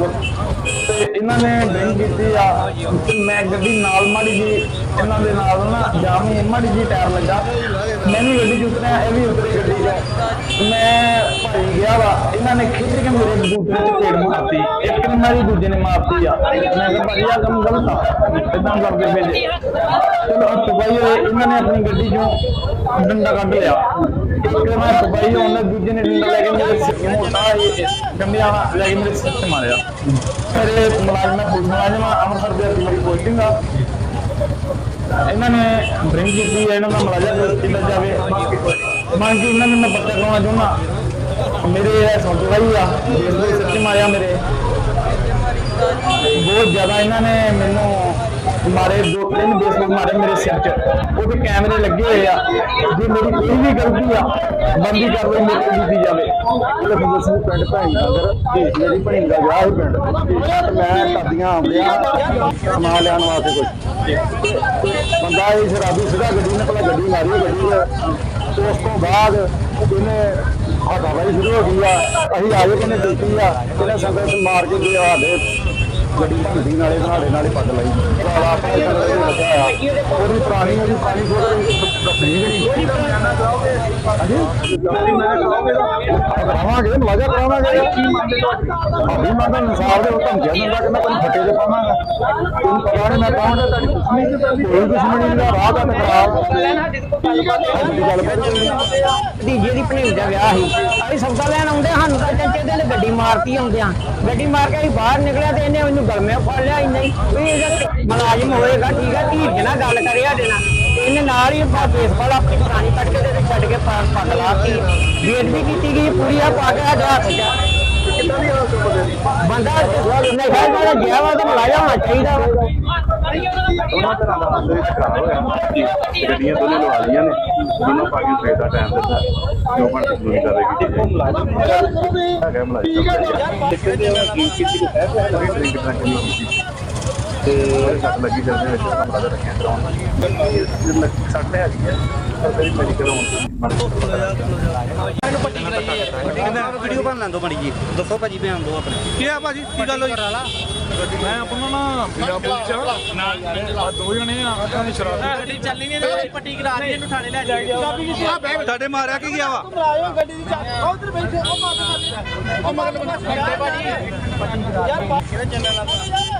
ਤੇ ਇਹਨਾਂ ਨੇ ਡਰਿੰਕ ਕੀਤੀ ਆ। ਤੇ ਮੈਂ ਗੱਡੀ ਨਾਲ ਮਾੜੀ ਜੀ ਇਹਨਾਂ ਦੇ ਨਾਲ ਨਾ ਜਾਮ ਮਾੜੀ ਜੀ ਟਾਇਰ ਲੱਗਾ। ਮੈਂ ਵੀ ਗੱਡੀ 'ਚ ਉਤਰਿਆ, ਇਹ ਵੀ ਉਤਰੇ ਗੱਡੀ 'ਚ। ਮੈਂ ਭਾਈ ਗਿਆ ਵਾ। ਇਹਨਾਂ ਨੇ ਖਿੱਚ ਕੇ ਮੇਰੇ ਦੂਸਰੇ 'ਚ ਪੇੜ ਮਾਰਤੀ। ਇੱਕ ਨੇ ਮਾਰੀ, ਦੂਜੇ ਨੇ ਮਾਰਤੀ ਆ। ਮੈਂ ਕਿਹਾ ਭਾਈ ਆ ਕੰਮ ਗਲਤ ਆ। ਇਦਾਂ ਕਰਕੇ ਭੇਜੇ ਚਲੋ ਸਫ਼ਾਈ ਹੋਏ ਇਹਨਾਂ ਨੇ ਆਪਣੀ ਗੱਡੀ ਚੋਂ ਡੰਡਾ ਕੱਢ ਲਿਆ। ਇੱਕ ਮੈਂ ਸਫ਼ਾਈ ਉਹਨੇ ਦੂਜੇ ਨੇ ਡੰਡਾ ਲੈ ਕੇ ਮੇਰੇ ਸਿਰ ਨੂੰ ਮੋਟਾ ਇਹ ਡੰਡਿਆ ਲੈ ਕੇ ਮੇਰੇ ਸਿਰ ਤੇ ਮਾਰਿਆ ਮੇਰੇ ਮੁਲਾਜ਼ਮ ਪੁਲਿਸ ਮੁਲਾਜ਼ਮ ਦੇ ਮੇਰੀ ਪੋਸਟਿੰਗ ਆ ਇਹਨਾਂ ਨੇ ਡਰਿੰਕ ਕੀਤੀ ਹੈ ਇਹਨਾਂ ਦਾ ਮੁਲਾਜ਼ਮ ਕੀਤਾ ਜਾਵੇ ਮੰਗ ਕੇ ਇਹਨਾਂ ਨੇ ਮੈਂ ਪੱਤਰ ਕਰਾਉਣਾ ਚਾਹੁੰਦਾ ਮੇਰੇ ਇਹ ਸੌਂਦਵਾਈ ਆ ਜਿਸ ਦੇ ਮਾਰਿਆ ਮੇਰੇ ਬਹੁਤ ਜ਼ਿਆਦਾ ਇਹਨਾਂ ਨੇ ਮੈਨੂੰ ਮਾਰੇ, ਦੋ ਤਿੰਨ ਬੇਸਬਲ ਮਾਰੇ ਮੇਰੇ ਸਿਰ 'ਚ। ਉਹਦੇ ਕੈਮਰੇ ਲੱਗੇ ਹੋਏ ਆ। ਜੇ ਮੇਰੀ ਕੋਈ ਵੀ ਗਲਤੀ ਆ, ਬੰਦੀ ਕਾਰਵਾਈ ਮੇਰੇ ਤੇ ਕੀਤੀ ਜਾਵੇ। ਉਹਦੇ ਸਿੰਘ ਪਿੰਡ ਭਾਈ ਨਗਰ ਢੇਸ ਮੇਰੀ ਭਣੀ ਦਾ ਵਿਆਹ ਹੀ ਪਿੰਡ ਮੈਂ ਟੱਡੀਆਂ ਆਉਂਦਿਆਂ ਸਮਾਨ ਲੈਣ ਵਾਸਤੇ ਕੁਝ ਬੰਦਾ ਇਹ ਸ਼ਰਾਬੀ ਸਿੱਧਾ ਗੱਡੀ ਨੇ ਪਹਿਲਾਂ ਗੱਡੀ ਮਾਰੀ, ਗੱਡੀ ਤੇ ਉਸ ਤੋਂ ਬਾਅਦ ਇਹਨੇ ਹੱਥਾਬਾਈ ਸ਼ੁਰੂ ਹੋ ਗਈ ਆ। ਅਸੀਂ ਆਏ ਕਿਨੇ ਦਿੱਤੀ ਆ ਇਹਨੇ ਸੰਗਤ ਮਾਰ ਕੇ ਗਿਆ ਸਾਡੇ ਗੱਡੀ ਭੰਡੀ ਨਾਲੇ ਨਾਲੇ ਨਾਲੇ ਪੱਗ ਲਾਈ। ਭਰਾਵਾ ਆਪਣੇ ਘਰ ਦੇ ਰੱਖਿਆ ਆ? ਉਹਦੀ ਪੁਰਾਣੀ ਉਹਦੀ ਪਾਣੀ ਕੋਲ ਕਰਾਵਾਂਗੇ ਮਲਾਜਾ ਕਰਾਵਾਂਗੇ। ਕੀ ਮੰਨਦੇ ਭਾਬੀ ਮੰਨਦਾ ਇਨਸਾਫ ਦੇ ਹੁਕਮ ਜਨਦਾ ਕਿ ਮੈਂ ਤੁਹਾਨੂੰ ਫੱਟੇ ਦੇ ਪਾਵਾਂਗਾ। ਤੁਹਾਨੂੰ ਪਤਾ ਨਹੀਂ ਮੈਂ ਕਹਾਂਗਾ ਤੁਹਾਡੀ ਕੋਈ ਦੁਸ਼ਮਣੀ ਦਾ ਰਾਹ ਦਾ ਟਕਰਾਅ ਸਾਡੀ ਭਤੀਜੇ ਦੀ ਭਣੇਵੀ ਦਾ ਵਿਆਹ ਸੀ। ਅਸੀਂ ਸੌਦਾ ਲੈਣ ਆਉਂਦੇ ਸਾਨੂੰ ਤਾਂ ਚੰਚੇ ਦੇ ਗੱਡੀ ਮਾਰਤੀ ਆਉਂਦਿਆਂ। ਗੱਡੀ ਮਾਰ ਕੇ ਅਸੀਂ ਬਾਹਰ ਨਿਕਲਿਆ ਤੇ ਇਹਨੇ ਉਹਨੂੰ ਗਲਮੇ ਫੜ ਲਿਆ ਇੰਨਾ ਹੀ। ਵੀ ਇਹਦਾ ਮੁਲਾਜ਼ਮ ਹੋਏਗਾ, ਠੀਕ ਆ ਧੀਰ ਜਨਾ ਗੱਲ ਕਰੇ ਸਾਡੇ ਨਾਲ। ਇਹਨੇ ਨਾਲ ਹੀ ਬੇਸਬਾਲ ਆਪਣੀ ਪੁਰਾਣੀ ਕੱਢ ਕੇ ਤੇ ਛੱਡ ਕੇ ਪਾ- ਪੱਗ ਲਾਤੀ ਬੇਇੱਜ਼ਤੀ ਕੀਤੀ ਗਈ ਪੂਰੀ ਆ ਪਾ ਕੇ ਹੱਥ 'ਚ ਬੰਦਾ ਨਸ਼ਾ ਜਿਹੜਾ ਗਿਆ ਵਾ ਤਾਂ ਮੁਲਾਜ਼ਮ ਹੋਣਾ ਚਾਹੀਦਾ ਉਹਨਾਂ ਤਰ੍ਹਾਂ ਦਾ ਬੰਦੇ ਵਿੱਚ ਖਰਾਬ ਹੋਇਆ ਗੱਡੀਆਂ ਦੋਨੇ ਲਵਾ ਲਈਆਂ ਨੇ ਦੋਨੋਂ ਪਾ ਕੇ ਸਵੇਰ ਦਾ ਟਾਈਮ ਦਿੱਤਾ ਜੋ ਬਣ ਕੇ ਜ਼ਰੂਰੀ ਕਰ ਰਹੀ ਕਿ ਮੁਲਾਜ਼ਮ ਹੈਗਾ ਮੁਲਾਜ਼ਮ ਦੇਖਦੇ ਜੇ ਕੀ ਕੀਤੀ ਕੋ ਹੈ। ਕੋਈ ਡਰਿੰਕ ਨਹੀਂ ਕੀਤੀ ਤੇ ਸੱਟ ਲੱਗੀ ਜਾਂਦੇ ਵਿੱਚ ਕਮਰਾ ਦਾ ਰੱਖਿਆ ਕਰਾਉਣ ਸੱਟ ਹੈ ਜੀ ਪਰ ਮੇਰੀ ਮੈਡੀਕਲ ਹੋਣ ਵੀਡੀਓ ਬਣ ਲੈਣ ਦੋ ਬੜੀ ਜੀ। ਦੱਸੋ ਭਾਜੀ ਬਿਆਨ ਦੋ ਆਪਣੇ। ਕੀ ਆ ਭਾਜੀ? ਕੀ ਗੱਲ ਹੋਈ? ਮੈਂ ਆਪਣਾ ਨਾ ਬਿਨਾ ਪੁੱਛ ਨਾਲ ਆ ਦੋ ਜਣੇ ਆ ਅੱਖਾਂ ਦੀ ਸ਼ਰਾਬ ਗੱਡੀ ਚੱਲੀ ਨਹੀਂ ਤੇ ਪੱਟੀ ਕਰਾ ਰਹੀ ਇਹਨੂੰ ਥਾਣੇ ਲੈ ਜਾਈਏ। ਤੁਹਾਡੇ ਮਾਰਿਆ ਕੀ ਗਿਆ ਵਾ? ਗੱਡੀ ਦੀ ਚਾਬੀ। ਉਹ ਉਧਰ ਬੈਠੇ ਉਹ ਮਾਰ ਉਹ ਮਗਰ ਬੰਦੇ ਭਾਜੀ ਯਾਰ ਕਿਹੜੇ ਚੈਨਲ ਆ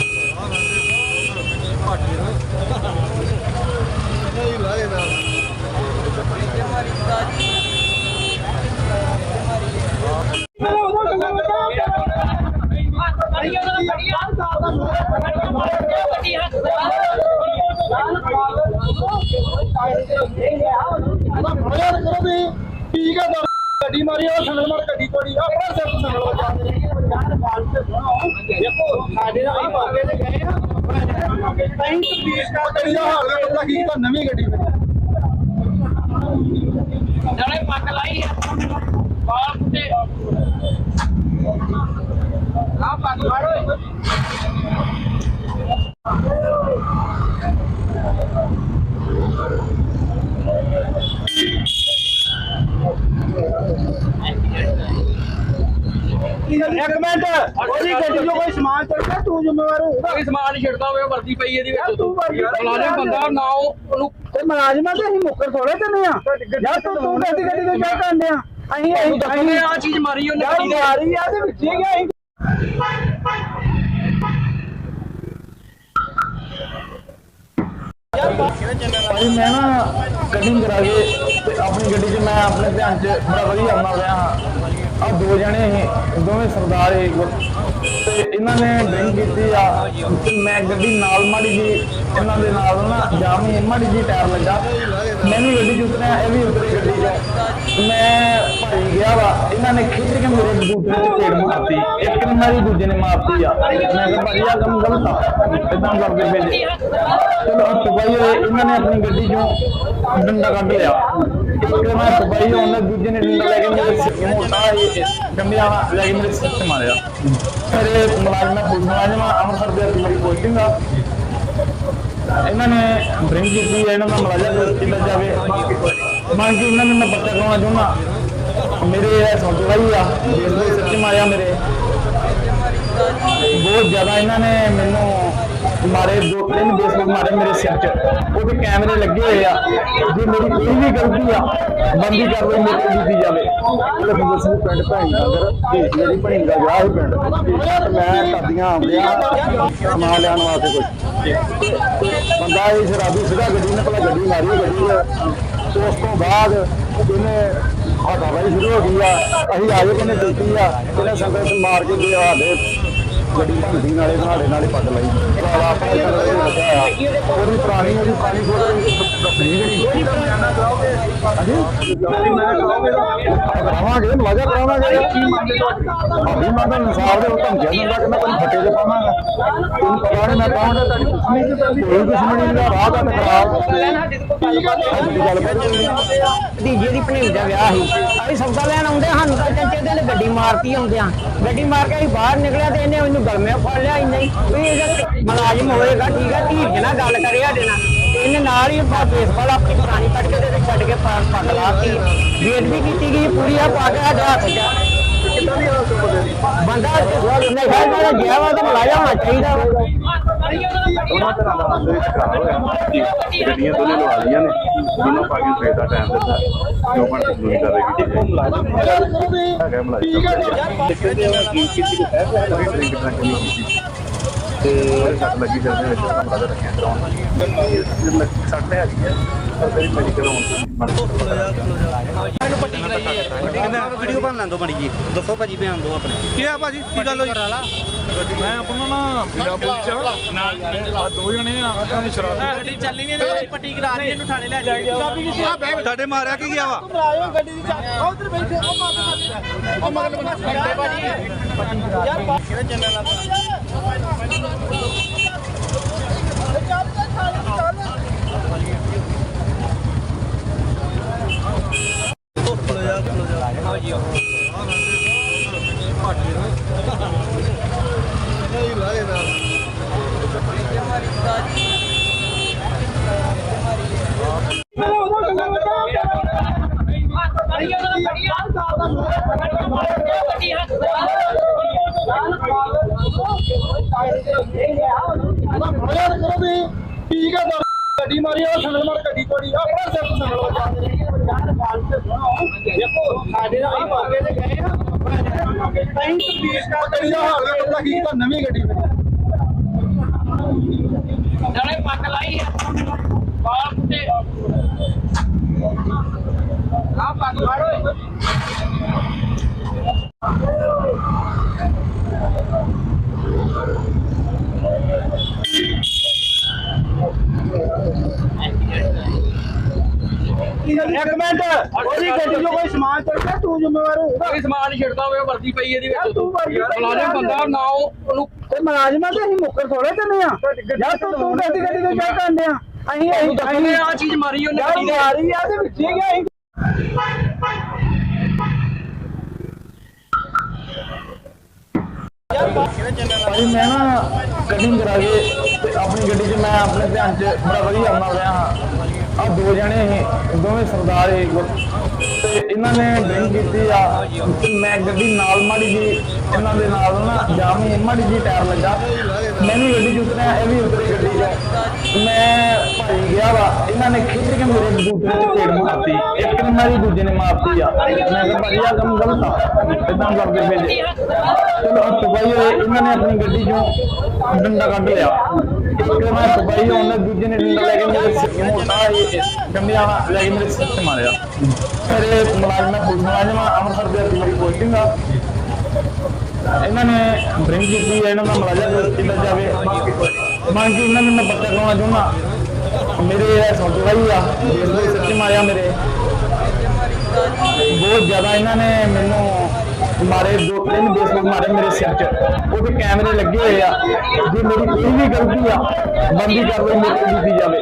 ਠੀਕ ਹੈ ਗੱਡੀ ਮਾਰੀ ਉਹ ਸੰਗਲ ਮਾਰ ਗੱਡੀ ਤੋੜੀ ਆਪਣਾ ਸਿਰ ਤੋਂ ਸੰਗਲ ਵਜਾ ਦੇਖੋ ਸਾਡੇ ਨਾਲ ਹੀ ਮੌਕੇ ਤੇ ਗਏ ਆ ਅਸੀਂ ਤਬਦੀਲ ਕਰ ਗੱਡੀ ਦਾ ਹਾਲ ਹੈ ਪਤਾ ਕੀ ਕੀਤਾ ਨਵੀਂ ਗੱਡੀ ਨਾਲੇ ਪੱਕ ਲਾਈ ਬਾਲ ਪੁੱਟੇ ਆ ਪੱਕ ਮਾਰੋ ਇੱਕ ਮਿੰਟ। ਉਹਦੀ ਗੱਡੀ 'ਚੋਂ ਕੋਈ ਸਮਾਨ ਚੜ ਗਿਆ ਤੂੰ ਜ਼ਿੰਮੇਵਾਰ ਹੋਊਗਾ। ਕੋਈ ਸਮਾਨ ਨਹੀਂ ਛੱਡਦਾ ਹੋਵੇ ਵਰਦੀ ਪਈ ਇਹਦੀ ਵਿੱਚ। ਤੂੰ ਫਲਾਣੇ ਬੰਦਾ ਨਾ ਉਹ- ਉਹਨੂੰ ਤੇ ਮੁਲਾਜ਼ਮਾਂ ਤੇ ਅਸੀਂ ਮੁੱਕਰ ਥੋੜੇ ਕਰਨੇ ਆ। ਯਾਰ ਤੂੰ ਤੂੰ ਗੱਡੀ ਗੱਡੀ ਤੇ ਕਿਆ ਕਰਦੇ ਆ? ਅਸੀਂ ਅਸੀਂ ਦੱਸਣੇ ਆ ਚੀਜ਼ ਮਾਰੀ ਉਹਨੇ ਯਾਰ ਗੱਡੀ ਮਾਰੀ ਆ ਤੇ ਵਿੱਚ ਹੀ ਗਿਆ ਅਸੀਂ। ਭਾਈ ਮੈਂ ਨਾ ਕਟਿੰਗ ਕਰਾ ਕੇ ਤੇ ਆਪਣੀ ਗੱਡੀ 'ਚ ਮੈਂ ਆਪਣੇ ਧਿਆਨ 'ਚ ਬੜਾ ਵਧੀਆ ਆਉਣਾ ਰਿਹਾ ਹਾਂ ਆ ਦੋ ਜਣੇ ਸੀ, ਦੋਵੇਂ ਸਰਦਾਰ ਸੀ। ਤੇ ਇਹਨਾਂ ਨੇ ਡਰਿੰਕ ਕੀਤੀ ਆ। ਤੇ ਮੈਂ ਗੱਡੀ ਨਾਲ ਮਾੜੀ ਜੀ, ਇਹਨਾਂ ਦੇ ਨਾਲ ਨਾ ਜਾਮ ਹੀ ਮਾੜੀ ਜੀ ਟਾਇਰ ਲੱਗਾ। ਮੈਂ ਵੀ ਗੱਡੀ 'ਚ ਉਤਰਿਆ, ਇਹ ਵੀ ਉਤਰੇ ਗੱਡੀ 'ਚ। ਮੈਂ ਭਾਈ ਗਿਆ ਵਾ। ਇਹਨਾਂ ਨੇ ਖਿੱਚ ਕੇ ਮੇਰੇ ਬੂਟੇ 'ਚ ਪੇੜ ਮਾਰਤੀ। ਇੱਕ ਨੇ ਮਾਰੀ, ਦੂਜੇ ਨੇ ਮਾਰਤੀ ਆ। ਮੈਂ ਕਿਹਾ, ਭਾਈ ਆ ਕੰਮ ਗਲਤ ਆ। ਇਦਾਂ ਕਰਕੇ ਭੇਜੇ ਚਲੋ ਸਫ਼ਾਈ ਹੋਏ, ਇਹਨਾਂ ਨੇ ਆਪਣੀ ਗੱਡੀ ਚੋਂ ਡੰਡਾ ਕੱਢ ਲਿਆ। ਇੱਕ ਮੈਂ ਦੁਬਈ ਆਉਣਾ ਦੂਜੇ ਨੇ ਡੰਡਾ ਲੈ ਕੇ ਮੇਰੇ ਸਿਰ ਨੂੰ ਮੋਟਾ ਇਹ ਗੰਮਿਆ ਲੈ ਕੇ ਮੇਰੇ ਸਿਰ ਤੇ ਮਾਰਿਆ ਮੇਰੇ ਮੁਲਾਜ਼ਮ ਹੈ ਪੁਲਿਸ ਮੁਲਾਜ਼ਮ ਅੰਮ੍ਰਿਤਸਰ ਦੇ ਮੇਰੀ ਪੋਸਟਿੰਗ ਆ ਇਹਨਾਂ ਨੇ ਡਰਿੰਕ ਕੀਤੀ ਹੈ ਇਹਨਾਂ ਦਾ ਮੁਲਾਜ਼ਮ ਦੋਸਤੀ ਜਾਵੇ ਮੰਗ ਕੇ ਇਹਨਾਂ ਨੇ ਮੈਂ ਬੱਚਾ ਕਰਾਉਣਾ ਚਾਹੁੰਦਾ ਮੇਰੇ ਇਹ ਸੌਦੇ ਭਾਈ ਆ ਜੇਲ੍ਹ ਦੇ ਸਿਰ ਤੇ ਮਾਰਿਆ ਮੇਰੇ ਬਹੁਤ ਜ਼ਿਆਦਾ ਇਹਨਾਂ ਨੇ ਮੈਨੂੰ ਮਾਰੇ, ਦੋ ਤਿੰਨ ਬੇਸਬਲ ਮਾਰੇ ਮੇਰੇ ਸਿਰ 'ਚ। ਉਹਦੇ ਕੈਮਰੇ ਲੱਗੇ ਹੋਏ ਆ। ਜੇ ਮੇਰੀ ਕੋਈ ਵੀ ਗਲਤੀ ਆ, ਬੰਦੀ ਕਾਰਵਾਈ ਮੇਰੇ ਤੇ ਕੀਤੀ ਜਾਵੇ। ਉਹਦੇ ਬੰਦੇ ਸਿੰਘ ਪਿੰਡ ਭੈਣੀ ਨਗਰ ਮੇਰੀ ਭੈਣੀ ਦਾ ਵਿਆਹ ਹੀ ਪਿੰਡ। ਮੈਂ ਢਾਡੀਆਂ ਆਉਂਦਿਆ ਸਮਾਨ ਲੈਣ ਵਾਸਤੇ ਕੁਝ ਬੰਦਾ ਇਹ ਸ਼ਰਾਬੀ ਸਿੱਧਾ ਗੱਡੀ ਨੇ ਪਹਿਲਾਂ ਗੱਡੀ ਮਾਰੀ, ਗੱਡੀ ਤੇ ਉਸ ਤੋਂ ਬਾਅਦ ਇਹਨੇ ਹਟਾਵਾਈ ਸ਼ੁਰੂ ਹੋ ਗਈ ਆ। ਅਸੀਂ ਆਏ ਕਿਨੇ ਦਿੱਤੀ ਆ। ਇਹਨੇ ਸੰਗਤ ਮਾਰ ਕੇ ਦੇ ਸਾਡੇ ਗੱਡੀ ਭੰਡੀ ਨਾਲੇ ਨਾਲੇ ਨਾਲੇ ਪੱਟ ਲਈ। ਭਰਾਵਾ ਆਪਣਾ ਹੀ ਕਰਦੇ ਲੱਗਿਆ ਉਹਦੀ ਪੁਰਾਣੀ ਉਹਦੀ ਪਾਣੀ ਥੋੜੀ ਰੱਖਣੀ ਜਿਹੜੀ ਕਰਾਵਾਂਗੇ, ਮਜ਼ਾ ਕਰਾਵਾਂਗੇ। ਕੀ ਮੰਨਦੇ ਤੁਹਾਡੀ ਮੈਂ ਇਨਸਾਫ ਦੇ ਧਮਕੀਆਂ ਦਿੰਦਾ ਕਿ ਮੈਂ ਤੁਹਾਨੂੰ ਫੱਟੇ ਤੇ ਪਾਵਾਂਗਾ। ਤੁਹਾਨੂੰ ਪਤਾ ਨਹੀਂ ਮੈਂ ਕੌਣ ਹੈ ਤੁਹਾਡੀ ਕੋਈ ਦੁਸ਼ਮਣੀ ਨਹੀਂ ਰਾਹ ਦਾ ਟਕਰਾਅ ਸਾਡੀ ਦੀ ਭਣੇਵੀ ਦਾ ਵਿਆਹ ਸੀ। ਅਸੀਂ ਸੌਦਾ ਲੈਣ ਆਉਂਦੇ ਸਾਨੂੰ ਤਾਂ ਚੰਚੇ ਦੇ ਨੇ ਗੱਡੀ ਮਾਰਤੀ ਆਉਂਦਿਆਂ ਗੱਡੀ ਮਾਰ ਕੇ ਅਸੀਂ ਬਾਹਰ ਨਿਕਲਿਆ ਤੇ ਇਹਨੇ ਉਹਨੂੰ ਗਲਮੇ ਫੜ ਲਿਆ ਇੰਨਾ ਹੀ। ਵੀ ਇਹਦਾ ਮੁਲਾਜ਼ਮ ਹੋਏਗਾ, ਠੀਕ ਹੈ ਧੀਰ ਨਾਲ ਗੱਲ ਕਰੇ ਸਾਡੇ ਨਾਲ। ਇਹਨੇ ਨਾਲ ਹੀ ਬੇਸਬਾਲ ਆਪਣੀ ਪੁਰਾਣੀ ਕੱਢ ਕੇ ਤੇ ਛੱਡ ਕੇ ਪਾਰ ਪੱਟ ਲਾਤੀ। ਵੇਟ ਕੀਤੀ ਗਈ, ਪੂਰੀ ਆ ਪਾ ਕੇ ਸਾਡੇ ਹੱਥ 'ਚ ਬੰਦਾ ਨਸ਼ਾ ਜਿਹੜਾ ਗਿਆ ਵਾ ਤੇ ਮਲਾਇਆ ਹੋਣਾ ਚਾਹੀਦਾ ਵਾ। ਦੋਨਾਂ ਤਰ੍ਹਾਂ ਦਾ ਅੰਦਰ ਵਿੱਚ ਖਰਾਬ ਹੋਇਆ ਗੱਡੀਆਂ ਦੋਨੇ ਲਵਾ ਲਈਆਂ ਨੇ ਦੋਨੋਂ ਪਾ ਕੇ ਸਵੇਰ ਦਾ ਟਾਈਮ ਦਿੱਤਾ ਜੋ ਬਣ ਕੇ ਨਹੀਂ ਕਰ ਰਹੀ ਕਿ ਹੈਗਾ ਮਲਾਈ ਦਿੱਕਤ ਇਹ ਹੈ ਕਿ ਕਿਸੇ ਨੂੰ ਹੈ ਕੋਈ ਡਰਿੰਕ ਡਰੰਕ ਨਹੀਂ ਕੀਤੀ ਤੇ ਸੱਟ ਲੱਗੀ ਜਾਂਦੇ ਵਿੱਚ ਕਮਰਾ ਦਾ ਰੱਖਿਆ ਕਰਾਉਣ ਸੱਟ ਹੈ ਗਈ ਹੈ ਪਰ ਤੇਰੀ ਮੈਡੀਕਲ ਹੋਣ ਵੀਡੀਓ ਬਣ ਲੈਂਦੋ ਬਣੀ ਜੀ। ਦੱਸੋ ਭਾਜੀ ਬਿਆਨ ਦਿਓ ਆਪਣੇ ਕੀ ਆ ਭਾਜੀ? ਕੀ ਗੱਲ ਹੋਈ? ਮੈਂ ਆਪਣਾ ਨਾ ਬਿਨਾ ਪੁੱਛ ਨਾਲ ਆ ਦੋ ਜਣੇ ਆ। ਉਹਨਾਂ ਦੀ ਸ਼ਰਾਬ ਗੱਡੀ ਚੱਲੀ ਨਹੀਂ ਤੇ ਪੱਟੀ ਕਰਾ ਰਹੀ ਇਹਨੂੰ ਥਾਣੇ ਲੈ ਜਾਈਏ ਤੁਹਾਡੇ ਮਾਰਿਆ ਕੀ ਗਿਆ ਵਾ? ਆਇਓ ਗੱਡੀ ਦੀ ਉਹ ਉਧਰ ਬੈਠੇ ਉਹ ਮਾਰ ਉਹ ਮਗਰ ਘੰਟੇ ਭਾਜੀ ਯਾਰ ਕਿਹੜਾ ਚੱਲਣ ਲੱਗਾ ਠੀਕ ਹੈ ਗੱਡੀ ਮਾਰੀ ਉਹ ਸੰਗਲ ਮਾਰ ਗੱਡੀ ਤੋੜੀ ਆਪਣਾ ਸਿਰ ਸੰਗਲ ਵਜਾ ਦੇਖੋ ਸਾਡੇ ਨਾਲ ਹੀ ਮੌਕੇ ਤੇ ਗਏ ਆ ਨਹੀਂ ਤਬਦੀਲ ਕਰ ਗੱਡੀ ਦਾ ਹਾਲ ਹੈ ਪਤਾ ਕੀ ਤਾਂ। ਨਵੀਂ ਗੱਡੀ ਬਣੀ ਨਾਲੇ ਪੱਕ ਲਾਈ ਬਾਲ ਪੁੱਟੇ ਆ ਪੱਕ ਫੜੋ ਇੱਕ ਮਿੰਟ। ਉਹਦੀ ਗੱਡੀ 'ਚੋਂ ਕੋਈ ਸਮਾਨ ਚੜ ਗਿਆ ਤੂੰ ਜ਼ਿੰਮੇਵਾਰ ਹੋਊਗਾ ਕੋਈ ਸਮਾਨ ਨਹੀਂ ਛਿੜਦਾ ਹੋਵੇ ਵਰਦੀ ਪਈ ਇਹਦੀ ਵਿੱਚ ਤੂੰ ਵਰਦੀ ਪਈ ਮੁਲਾਜ਼ਮ ਬੰਦਾ ਨਾ ਉਹ- ਉਹਨੂੰ ਤੇ ਮੁਲਾਜ਼ਮਾਂ ਤੇ ਅਸੀਂ ਮੁੱਕਰ ਥੋੜੇ ਕਰਨੇ ਆ ਯਾਰ ਤੂੰ ਤੂੰ ਗੱਡੀ ਗੱਡੀ ਤੇ ਕਿਆ ਕਰਨੇ ਆ ਅਸੀਂ ਅਸੀਂ ਉਹਨੇ ਆ ਚੀਜ਼ ਮਾਰੀ ਉਹਨੇ ਯਾਰ ਗੱਡੀ ਦੇ ਮਾਰੀ ਆ ਤੇ ਵਿੱਚ ਹੀ ਗਿਆ ਅਸੀਂ ਭਾਈ ਮੈਂ ਨਾ ਕਟਿੰਗ ਕਰਾ ਕੇ ਤੇ ਆਪਣੀ ਗੱਡੀ 'ਚ ਮੈਂ ਆਪਣੇ ਧਿਆਨ 'ਚ ਬੜਾ ਵਧੀਆ ਆਉਣਾ ਰਿਹਾ ਹਾਂ ਆ ਦੋ ਜਣੇ ਸੀ, ਦੋਵੇਂ ਸਰਦਾਰ ਸੀ। ਤੇ ਇਹਨਾਂ ਨੇ ਡਰਿੰਕ ਕੀਤੀ ਆ। ਤੇ ਮੈਂ ਗੱਡੀ ਨਾਲ ਮਾੜੀ ਜੀ ਇਹਨਾਂ ਦੇ ਨਾਲ ਨਾ ਜਾਮ ਮਾੜੀ ਜੀ ਟਾਇਰ ਲੱਗਾ। ਮੈਨੂੰ ਗੱਡੀ 'ਚ ਉਤਰਿਆ ਇਹ ਵੀ ਉਤਰੀ ਗੱਡੀ 'ਚ। ਮੈਂ ਭਾਈ ਗਿਆ ਵਾ, ਇਹਨਾਂ ਨੇ ਖਿੱਚ ਕੇ ਮੇਰੇ ਬੂਟੇ 'ਚ ਪੇੜ ਮਾਰਤੀ। ਇੱਕ ਨੇ ਮਾਰੀ, ਦੂਜੇ ਨੇ ਮਾਰਤੀ ਆ। ਮੈਂ ਕਿਹਾ ਭਾਜੀ ਆ ਕੰਮ ਗਲਤ ਆ। ਇਦਾਂ ਕਰਦੇ ਭੇਜੇ। ਚਲੋ, ਹੱਥ ਪਾਈ ਹੋਏ, ਇਹਨਾਂ ਨੇ ਆਪਣੀ ਗੱਡੀ ਚੋਂ ਡੰਡਾ ਕੱਢ ਲਿਆ। ਇੱਕ ਮੈਂ ਹੱਥ ਪਾਈ ਦੂਜੇ ਨੇ ਡੰਡਾ ਲੈ ਕੇ ਮੇਰੇ ਮੋਟਾ ਇਹ ਲੈ ਕੇ ਮੇਰੇ ਸਿਰ ਤੇ ਮਾਰਿਆ ਮੇਰੇ ਮੁਲਾਜ਼ਮ ਪੁਲਿਸ ਮੁਲਾਜ਼ਮ ਆ, ਅੰਮ੍ਰਿਤਸਰ ਦੇ ਮੇਰੀ ਪੋਸਟਿੰਗ ਆ ਇਹਨਾਂ ਨੇ ਡਰਿੰਕ ਕੀਤੀ ਹੈ ਇਹਨਾਂ ਦਾ ਮੁਲਾਜ਼ਮ ਦੋਸਤੀ ਜਾਵੇ ਮੰਗ ਕੇ ਇਹਨਾਂ ਨੂੰ ਮੈਂ ਬੱਚਾ ਕਰਾਉਣਾ ਚਾਹੁੰਦਾ ਮੇਰੇ ਇਹ ਸੌਦੇ ਭਾਈ ਆ ਜੇਲ੍ਹ ਦੇ ਮਾਰਿਆ ਮੇਰੇ ਬਹੁਤ ਜ਼ਿਆਦਾ ਇਹਨਾਂ ਨੇ ਮੈਨੂੰ ਮਾਰੇ, ਦੋ ਤਿੰਨ ਬੇਸਬੋਲ ਮਾਰੇ ਮੇਰੇ ਸਿਰ 'ਚ। ਉਹਦੇ ਕੈਮਰੇ ਲੱਗੇ ਹੋਏ ਆ। ਜੇ ਮੇਰੀ ਕੋਈ ਵੀ ਗਲਤੀ ਆ, ਬੰਦੀ ਕਾਰਵਾਈ ਮੇਰੇ ਤੇ ਕੀਤੀ ਜਾਵੇ।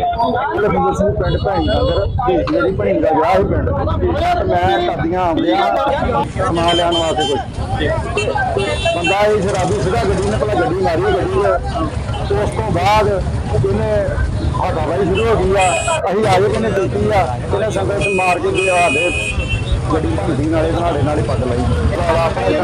ਲਖਵਿੰਦਰ ਸਿੰਘ ਪਿੰਡ ਭੈਣੀ ਨਗਰ ਮੇਰੀ ਭੈਣੀ ਦਾ ਵਿਆਹ ਸੀ ਪਿੰਡ ਤੇ ਮੈਂ ਕਰਦੀਆਂ ਆਉਂਦਿਆਂ ਸਮਾਨ ਲੈਣ ਵਾਸਤੇ ਕੁਝ ਬੰਦਾ ਇਹ ਸ਼ਰਾਬੀ ਸਿੱਧਾ ਗੱਡੀ ਨੇ ਪਹਿਲਾਂ ਗੱਡੀ ਮਾਰੀ ਗੱਡੀ ਤੇ ਉਸ ਤੋਂ ਬਾਅਦ ਇਹਨੇ ਹੱਥਾਂ ਸ਼ੁਰੂ ਹੋ ਗਈ ਆ। ਅਸੀਂ ਆ ਗਏ ਕਿਨੇ ਦੇਖੀ ਆ। ਇਹਨੇ ਸੰਗਤ ਮਾਰ ਕੇ ਸਾਡੇ ਜਿਹੜੀ ਭੰਦੀ ਨਾਲੇ ਨਾਲੇ ਨਾਲੇ ਪੱਗ ਲਾਈ।